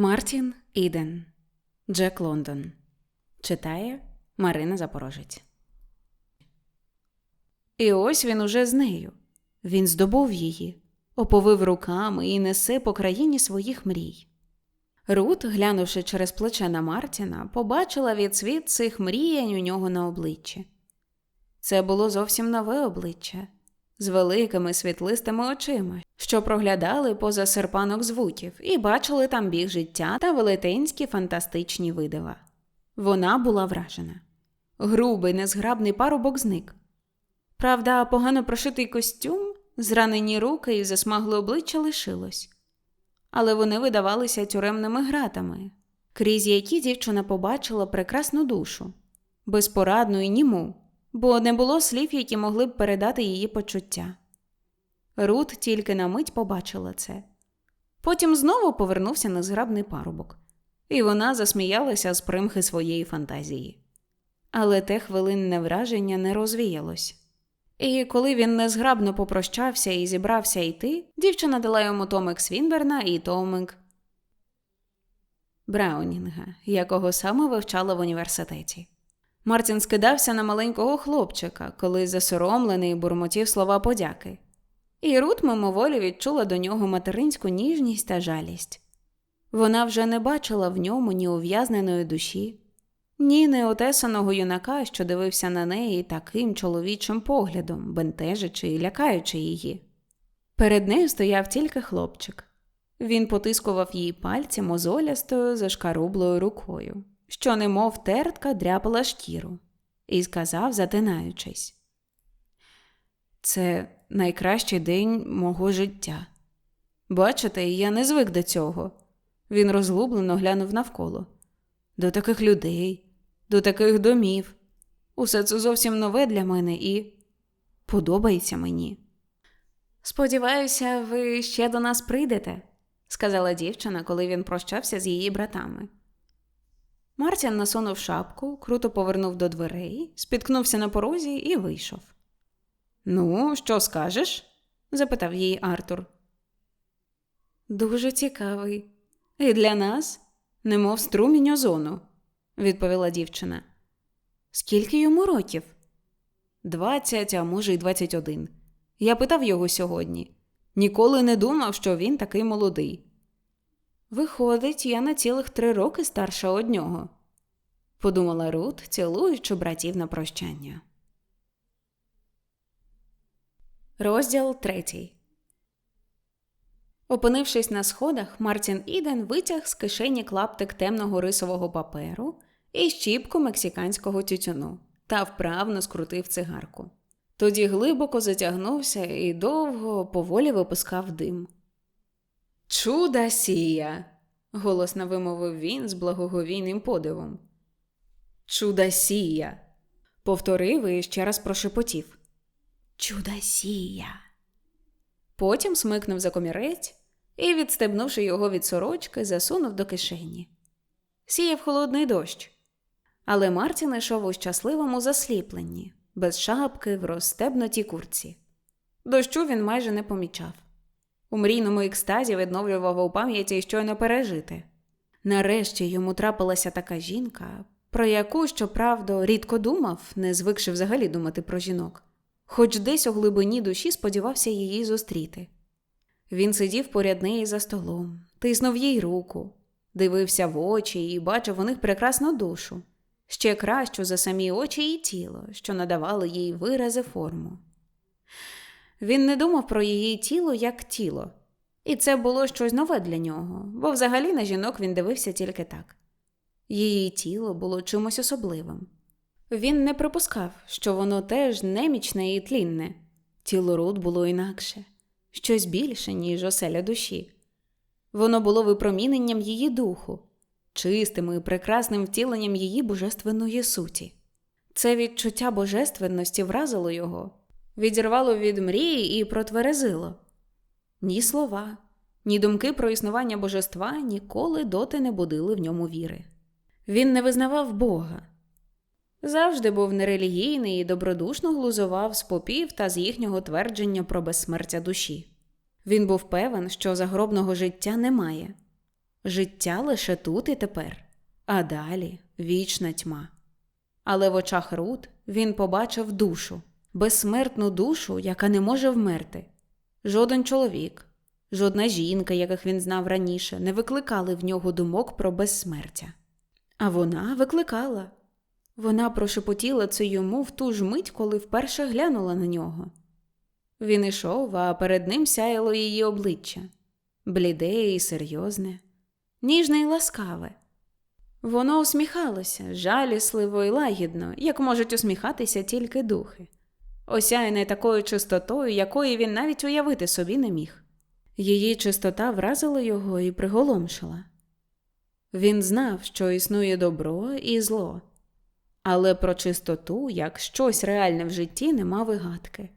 Мартін Іден Джек Лондон читає Марина Запорожець. І ось він уже з нею. Він здобув її, оповив руками і несе по країні своїх мрій. Рут, глянувши через плече на Мартіна, побачила відсвіт цих мріянь у нього на обличчі. Це було зовсім нове обличчя з великими світлистими очима, що проглядали поза серпанок звуків і бачили там біг життя та велетенські фантастичні видива. Вона була вражена. Грубий, незграбний парубок зник. Правда, погано прошитий костюм, зранені руки і засмагле обличчя лишилось, але вони видавалися тюремними гратами, крізь які дівчина побачила прекрасну душу, безпорадну і німу, бо не було слів, які могли б передати її почуття. Рут тільки на мить побачила це. Потім знову повернувся незграбний парубок, і вона засміялася з примхи своєї фантазії. Але те хвилинне враження не розвіялось. І коли він незграбно попрощався і зібрався йти, дівчина дала йому томик Свінберна і томик Браунінга, якого саме вивчала в університеті. Мартін скидався на маленького хлопчика, коли засоромлений бурмотів слова подяки. І Рут мимоволі відчула до нього материнську ніжність та жалість. Вона вже не бачила в ньому ні ув'язненої душі, ні неотесаного юнака, що дивився на неї таким чоловічим поглядом, бентежачи і лякаючи її. Перед нею стояв тільки хлопчик. Він потискував її пальці мозолястою зашкарублою рукою, що, немов тертка, дряпала шкіру, і сказав, затинаючись: Це найкращий день мого життя. Бачите, я не звик до цього. Він розгублено глянув навколо. До таких людей, до таких домів. Усе це зовсім нове для мене і подобається мені. Сподіваюся, ви ще до нас прийдете, сказала дівчина, коли він прощався з її братами. Мартін насунув шапку, круто повернув до дверей, спіткнувся на порозі і вийшов. Ну, що скажеш? запитав її Артур. Дуже цікавий. І для нас, немов струмінь озону, відповіла дівчина. Скільки йому років? Двадцять, а може, й двадцять один. Я питав його сьогодні. Ніколи не думав, що він такий молодий. Виходить, я на цілих три роки старша од нього, подумала Рут, цілуючи братів на прощання. Розділ третій. Опинившись на сходах, Мартін Іден витяг з кишені клаптик темного рисового паперу і щіпку мексиканського тютюну та вправно скрутив цигарку. Тоді глибоко затягнувся і довго, поволі випускав дим. Чуда сія. голосно вимовив він з благоговійним подивом. Чуда сія. повторив і ще раз прошепотів. Чудасія. Потім смикнув за комірець і, відстебнувши його від сорочки, засунув до кишені. Сіяв холодний дощ. Але Мартін йшов у щасливому засліпленні, без шапки в розстебнутій курці. Дощу він майже не помічав. У мрійному екстазі відновлював у пам'яті щойно пережити. Нарешті йому трапилася така жінка, про яку, щоправда, рідко думав, не звикши взагалі думати про жінок, хоч десь у глибині душі сподівався її зустріти. Він сидів поряд неї за столом, тиснув їй руку, дивився в очі і бачив у них прекрасну душу, ще кращу за самі очі і тіло, що надавали їй вирази форму. Він не думав про її тіло як тіло, і це було щось нове для нього, бо взагалі на жінок він дивився тільки так. Її тіло було чимось особливим. Він не припускав, що воно теж немічне і тлінне, тіло Рут було інакше, щось більше, ніж оселя душі. Воно було випроміненням її духу, чистим і прекрасним втіленням її божественної суті. Це відчуття божественності вразило його, відірвало від мрії і протверезило. Ні слова, ні думки про існування божества ніколи доти не будили в ньому віри. Він не визнавав Бога. Завжди був нерелігійний і добродушно глузував з попів та з їхнього твердження про безсмертя душі. Він був певен, що загробного життя немає. Життя лише тут і тепер, а далі вічна тьма. Але в очах Рут він побачив душу, безсмертну душу, яка не може вмерти. Жоден чоловік, жодна жінка, яких він знав раніше, не викликали в нього думок про безсмертя. А вона викликала. Вона прошепотіла це йому в ту ж мить, коли вперше глянула на нього. Він ішов, а перед ним сяяло її обличчя бліде і серйозне, ніжне і ласкаве. Воно усміхалося жалісливо і лагідно, як можуть усміхатися тільки духи, осяяне такою чистотою, якої він навіть уявити собі не міг. Її чистота вразила його і приголомшила. Він знав, що існує добро і зло, але про чистоту, як щось реальне в житті, не мав і гадки.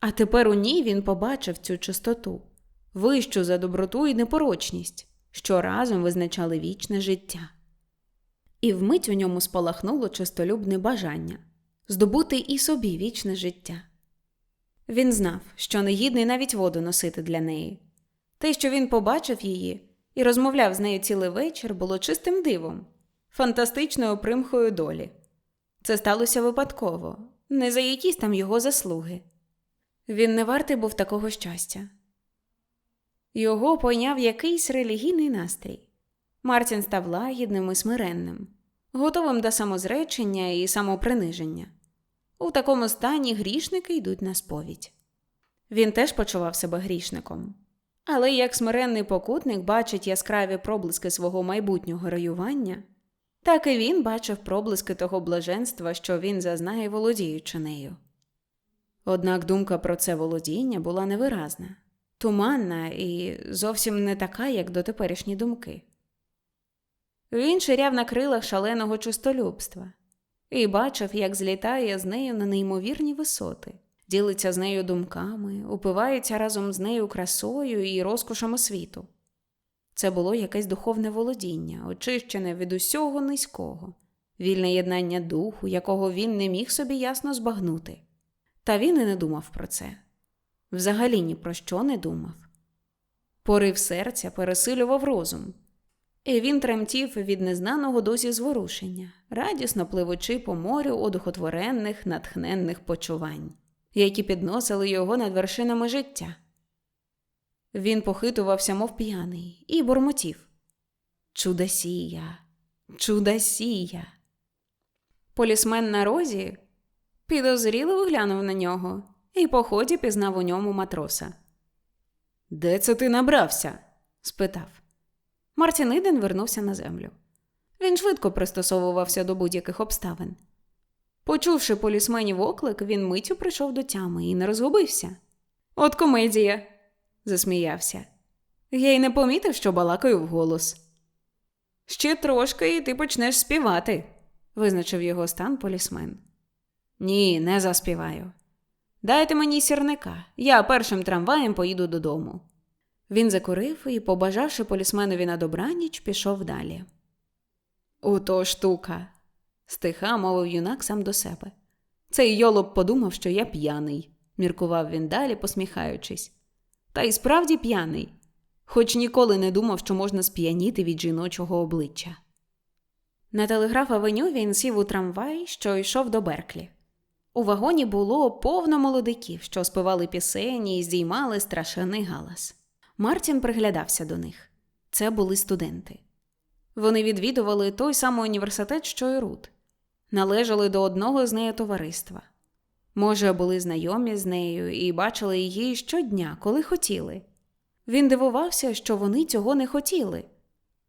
А тепер у ній він побачив цю чистоту, вищу за доброту і непорочність, що разом визначали вічне життя. І вмить у ньому спалахнуло чистолюбне бажання здобути і собі вічне життя. Він знав, що не гідний навіть воду носити для неї. Те, що він побачив її і розмовляв з нею цілий вечір, було чистим дивом, фантастичною примхою долі. Це сталося випадково, не за якісь там його заслуги. Він не вартий був такого щастя. Його пойняв якийсь релігійний настрій. Мартін став лагідним і смиренним, готовим до самозречення і самоприниження. У такому стані грішники йдуть на сповідь. Він теж почував себе грішником. Але як смиренний покутник бачить яскраві проблиски свого майбутнього раювання, так і він бачив проблиски того блаженства, що він зазнає, володіючи нею. Однак думка про це володіння була невиразна, туманна і зовсім не така, як дотеперішні думки. Він ширяв на крилах шаленого чистолюбства і бачив, як злітає з нею на неймовірні висоти, ділиться з нею думками, упивається разом з нею красою і розкошами світу. Це було якесь духовне володіння, очищене від усього низького, вільне єднання духу, якого він не міг собі ясно збагнути. Та він і не думав про це. Взагалі ні про що не думав. Порив серця пересилював розум, і він тремтів від незнаного досі зворушення, радісно пливучи по морю одухотворених, натхненних почувань, які підносили його над вершинами життя. Він похитувався, мов п'яний, і бурмотів Чудосія, чудосія. Полісмен на розі підозріливо глянув на нього і по ході пізнав у ньому матроса. Де це ти набрався? спитав. Мартін Іден вернувся на землю. Він швидко пристосовувався до будь-яких обставин. Почувши полісменів оклик, він миттю прийшов до тями і не розгубився. От комедія, засміявся. Я й не помітив, що балакаю вголос. Ще трошки, і ти почнеш співати, визначив його стан полісмен. Ні, не заспіваю. Дайте мені сірника, я першим трамваєм поїду додому. Він закурив і, побажавши полісменові на добраніч, пішов далі. Ото штука, стиха мовив юнак сам до себе. Цей йолоп подумав, що я п'яний, міркував він далі, посміхаючись. Та й справді п'яний, хоч ніколи не думав, що можна сп'яніти від жіночого обличчя. На телеграф авеню він сів у трамвай, що йшов до Берклі. У вагоні було повно молодиків, що співали пісені і здіймали страшенний галас. Мартін приглядався до них. Це були студенти. Вони відвідували той самий університет, що й Рут, належали до одного з нею товариства. Може, були знайомі з нею і бачили її щодня, коли хотіли. Він дивувався, що вони цього не хотіли,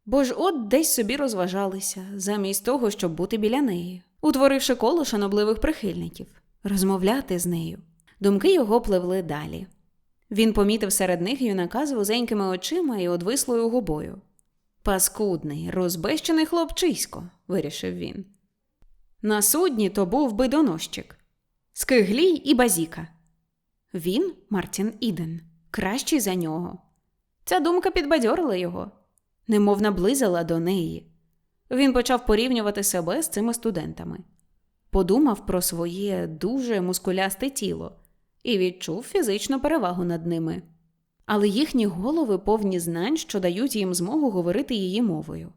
бо ж от десь собі розважалися, замість того, щоб бути біля неї, утворивши коло шанобливих прихильників, розмовляти з нею. Думки його пливли далі. Він помітив серед них юнака з вузенькими очима і одвислою губою. Паскудний, розбещений хлопчисько, вирішив він. На судні то був би донощик, Скиглій і базіка. Він, Мартін Іден, кращий за нього. Ця думка підбадьорила його, немов наблизила до неї. Він почав порівнювати себе з цими студентами, подумав про своє дуже мускулясте тіло і відчув фізичну перевагу над ними. але їхні голови повні знань, що дають їм змогу говорити її мовою.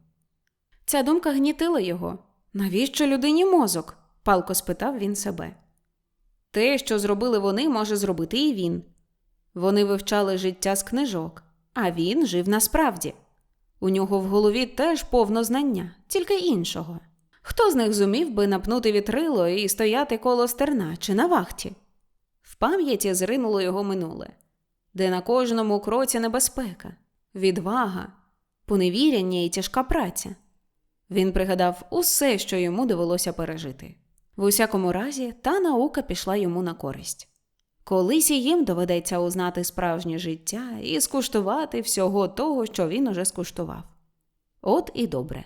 Ця думка гнітила його. Навіщо людині мозок? палко спитав він себе. Те, що зробили вони, може зробити і він. Вони вивчали життя з книжок, а він жив насправді. У нього в голові теж повно знання, тільки іншого. Хто з них зумів би напнути вітрило і стояти коло стерна чи на вахті? Пам'яті зринуло його минуле, де на кожному кроці небезпека, відвага, поневіряння і тяжка праця. Він пригадав усе, що йому довелося пережити. В усякому разі, та наука пішла йому на користь. Колись і їм доведеться узнати справжнє життя і скуштувати всього того, що він уже скуштував. От і добре.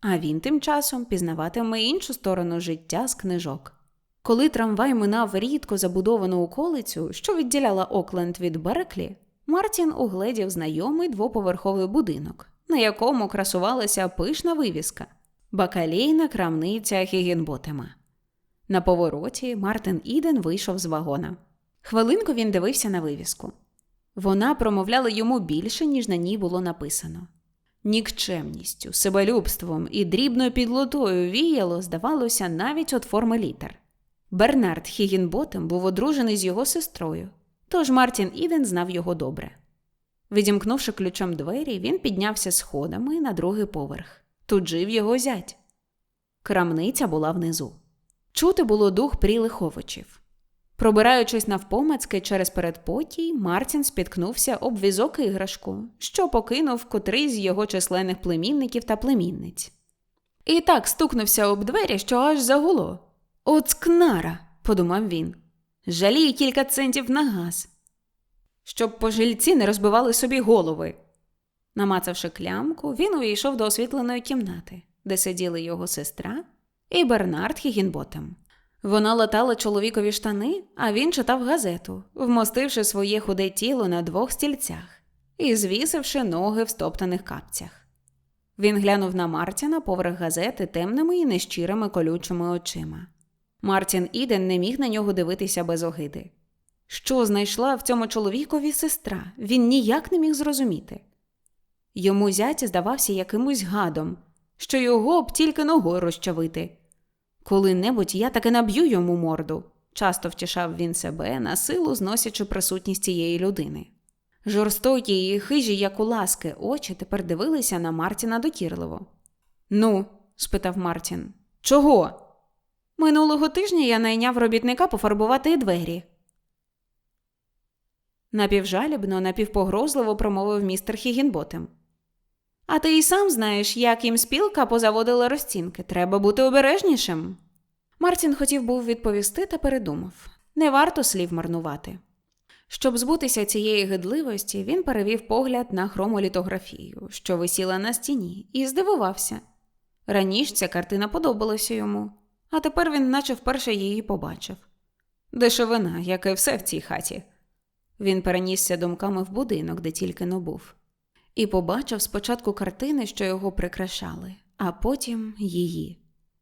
А він тим часом пізнаватиме іншу сторону життя з книжок. Коли трамвай минав рідко забудовану околицю, що відділяла Окленд від Береклі, Мартін угледів знайомий двоповерховий будинок, на якому красувалася пишна вивіска бакалійна крамниця Хігінботема. На повороті Мартин Іден вийшов з вагона. Хвилинку він дивився на вивіску. Вона промовляла йому більше, ніж на ній було написано. Нікчемністю, себелюбством і дрібною підлотою віяло, здавалося, навіть от форми літер. Бернард Хігінботем був одружений з його сестрою, тож Мартін Іден знав його добре. Відімкнувши ключом двері, він піднявся сходами на другий поверх. Тут жив його зять. Крамниця була внизу. Чути було дух прілих овочів. Пробираючись навпомацьки через передпотій, Мартін спіткнувся об візок іграшку, що покинув котрий з його численних племінників та племінниць. І так стукнувся об двері, що аж загуло. От скнара, подумав він. Жаліє кілька центів на газ. Щоб пожильці не розбивали собі голови. Намацавши клямку, він увійшов до освітленої кімнати, де сиділи його сестра і Бернард Хігінботем. Вона латала чоловікові штани, а він читав газету, вмостивши своє худе тіло на двох стільцях і звісивши ноги в стоптаних капцях. Він глянув на Мартіна поверх газети темними і нещирими колючими очима. Мартін Іден не міг на нього дивитися без огиди. Що знайшла в цьому чоловікові сестра, він ніяк не міг зрозуміти. Йому зять здавався якимось гадом, що його б тільки ногою розчавити. Коли-небудь я таки наб'ю йому морду, часто втішав він себе, на силу зносячи присутність цієї людини. Жорстокі і хижі, як у ласки, очі тепер дивилися на Мартіна докірливо. Ну, спитав Мартін, чого? Минулого тижня я найняв робітника пофарбувати двері. Напівжалібно, напівпогрозливо промовив містер Хігінботем. А ти і сам знаєш, як їм спілка позаводила розцінки. Треба бути обережнішим. Мартін хотів був відповісти та передумав не варто слів марнувати. Щоб збутися цієї гидливості, він перевів погляд на хромолітографію, що висіла на стіні, і здивувався. Раніше ця картина подобалася йому, а тепер він наче вперше її побачив. Дешевина, як і все в цій хаті. Він перенісся думками в будинок, де тільки но був і побачив спочатку картини, що його прикрашали, а потім її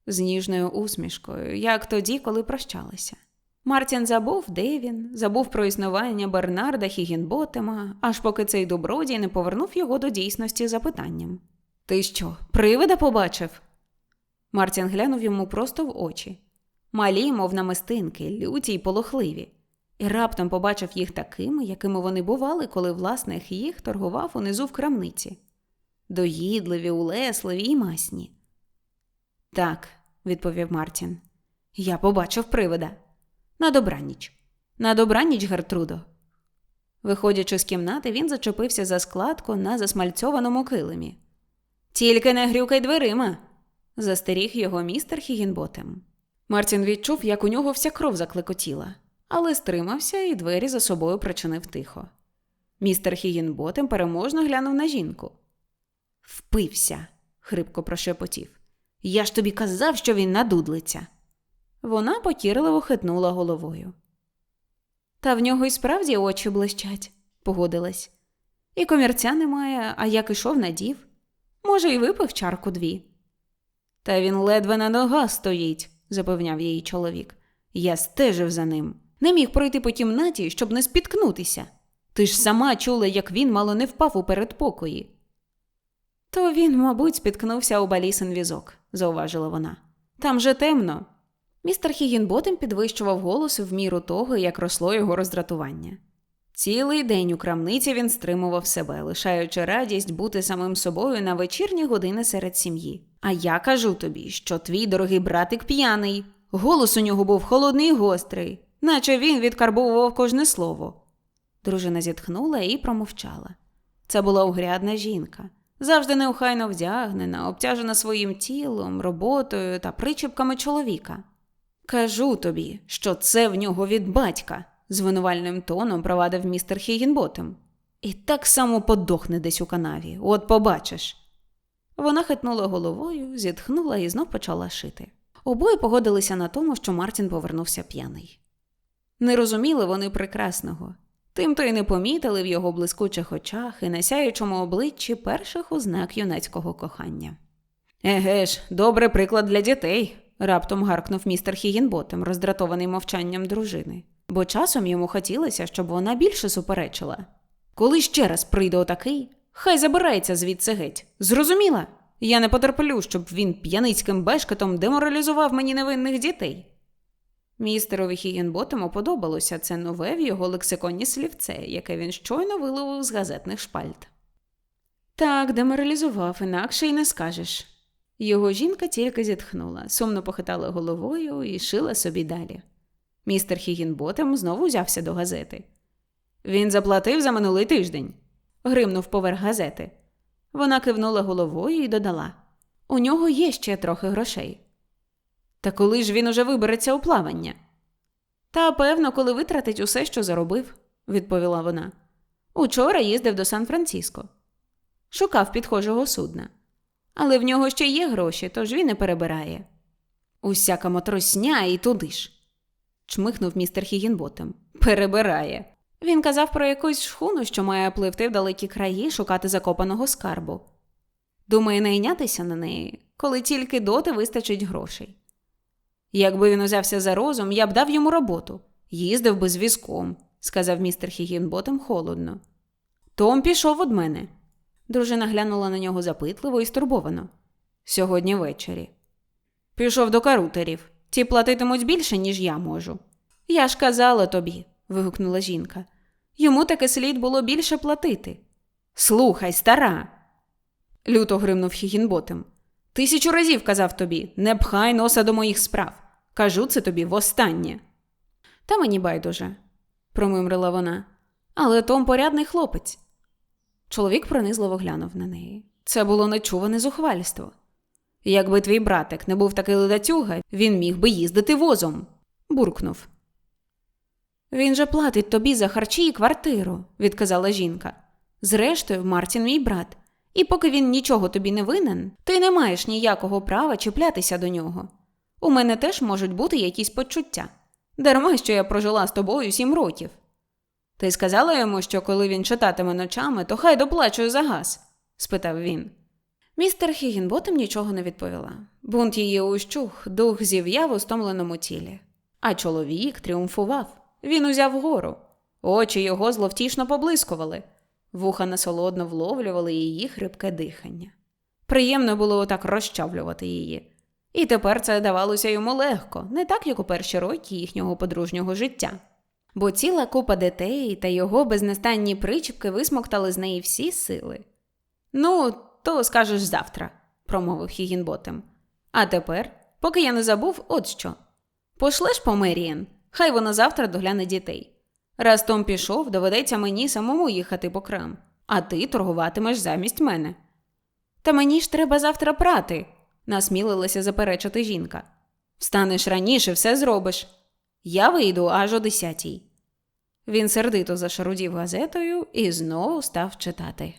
з ніжною усмішкою, як тоді, коли прощалися. Мартін забув, де він, забув про існування Бернарда Хігінботема, аж поки цей добродій не повернув його до дійсності запитанням Ти що, привида побачив? Мартін глянув йому просто в очі. Малі, мов намистинки, люті й полохливі і раптом побачив їх такими, якими вони бували, коли власник їх торгував унизу в крамниці доїдливі, улесливі і масні. Так, відповів Мартін, я побачив привида. На добраніч. На добраніч, Гертрудо. Виходячи з кімнати, він зачепився за складку на засмальцьованому килимі. Тільки не грюкай дверима, застеріг його містер Хігінботем. Мартін відчув, як у нього вся кров заклекотіла але стримався і двері за собою причинив тихо. Містер Хігінботем переможно глянув на жінку. Впився, хрипко прошепотів. Я ж тобі казав, що він надудлиться. Вона покірливо хитнула головою. Та в нього й справді очі блищать, погодилась. І комірця немає, а як ішов надів. Може, й випив чарку дві. Та він ледве на ногах стоїть, запевняв її чоловік. Я стежив за ним. Не міг пройти по кімнаті, щоб не спіткнутися. Ти ж сама чула, як він мало не впав у передпокої. То він, мабуть, спіткнувся у балісин візок, зауважила вона. Там же темно. Містер Хігінботем підвищував голос в міру того, як росло його роздратування. Цілий день у крамниці він стримував себе, лишаючи радість бути самим собою на вечірні години серед сім'ї. А я кажу тобі, що твій дорогий братик п'яний. Голос у нього був холодний і гострий, наче він відкарбовував кожне слово. Дружина зітхнула і промовчала. Це була огрядна жінка, завжди неохайно вдягнена, обтяжена своїм тілом, роботою та причепками чоловіка. Кажу тобі, що це в нього від батька, звинувальним тоном провадив містер Хігінботем. І так само подохне десь у канаві, от побачиш. Вона хитнула головою, зітхнула і знов почала шити. Обоє погодилися на тому, що Мартін повернувся п'яний. Не розуміли вони прекрасного, тим то й не помітили в його блискучих очах і на сяючому обличчі перших ознак юнацького кохання. Еге ж, добрий приклад для дітей, раптом гаркнув містер Хігінботем, роздратований мовчанням дружини, бо часом йому хотілося, щоб вона більше суперечила. Коли ще раз прийде отакий, хай забирається звідси геть. Зрозуміла? Я не потерплю, щоб він п'яницьким бешкетом деморалізував мені невинних дітей. Містерові Хігінботему подобалося це нове в його лексиконі слівце, яке він щойно виловив з газетних шпальт. Так, деморалізував, інакше й не скажеш. Його жінка тільки зітхнула, сумно похитала головою і шила собі далі. Містер Хігінботем знову взявся до газети. Він заплатив за минулий тиждень, гримнув поверх газети. Вона кивнула головою і додала: У нього є ще трохи грошей. Та коли ж він уже вибереться у плавання? Та певно, коли витратить усе, що заробив, відповіла вона. Учора їздив до Сан-Франциско. Шукав підхожого судна. Але в нього ще є гроші, тож він не перебирає. Усяка матросня і туди ж. Чмихнув містер Хігінботем. Перебирає. Він казав про якусь шхуну, що має пливти в далекі краї шукати закопаного скарбу. Думає найнятися на неї, коли тільки доти вистачить грошей. Якби він узявся за розум, я б дав йому роботу, їздив би з візком, сказав містер Хігінботем холодно. Том пішов від мене. Дружина глянула на нього запитливо і стурбовано. Сьогодні ввечері. Пішов до карутерів. Ті платитимуть більше, ніж я можу. Я ж казала тобі, вигукнула жінка. Йому таки слід було більше платити. Слухай, стара. Люто гримнув Хігінботем. Тисячу разів казав тобі не пхай носа до моїх справ. Кажу це тобі востаннє. Та мені байдуже, промимрила вона. Але Том порядний хлопець. Чоловік пронизливо глянув на неї. Це було нечуване зухвальство. Якби твій братик не був такий ледацюга, він міг би їздити возом, буркнув. Він же платить тобі за харчі і квартиру, відказала жінка. Зрештою, Мартін мій брат, і поки він нічого тобі не винен, ти не маєш ніякого права чіплятися до нього. У мене теж можуть бути якісь почуття. Дарма, що я прожила з тобою сім років. Ти сказала йому, що коли він читатиме ночами, то хай доплачує за газ? спитав він. Містер Хігінботем нічого не відповіла. Бунт її ущух, дух зів'яв у стомленому тілі. А чоловік тріумфував. Він узяв гору. Очі його зловтішно поблискували, вуха насолодно вловлювали її хрипке дихання. Приємно було отак розчавлювати її. І тепер це давалося йому легко, не так, як у перші роки їхнього подружнього життя. Бо ціла купа дітей та його безнастанні причіпки висмоктали з неї всі сили. Ну, то скажеш завтра, промовив Хігінботем. А тепер, поки я не забув, от що. Пошлеш по Мерієн, хай вона завтра догляне дітей. Раз Том пішов, доведеться мені самому їхати по крам, а ти торгуватимеш замість мене. Та мені ж треба завтра прати, насмілилася заперечити жінка. Встанеш раніше, все зробиш. Я вийду аж о десятій. Він сердито зашарудів газетою і знову став читати.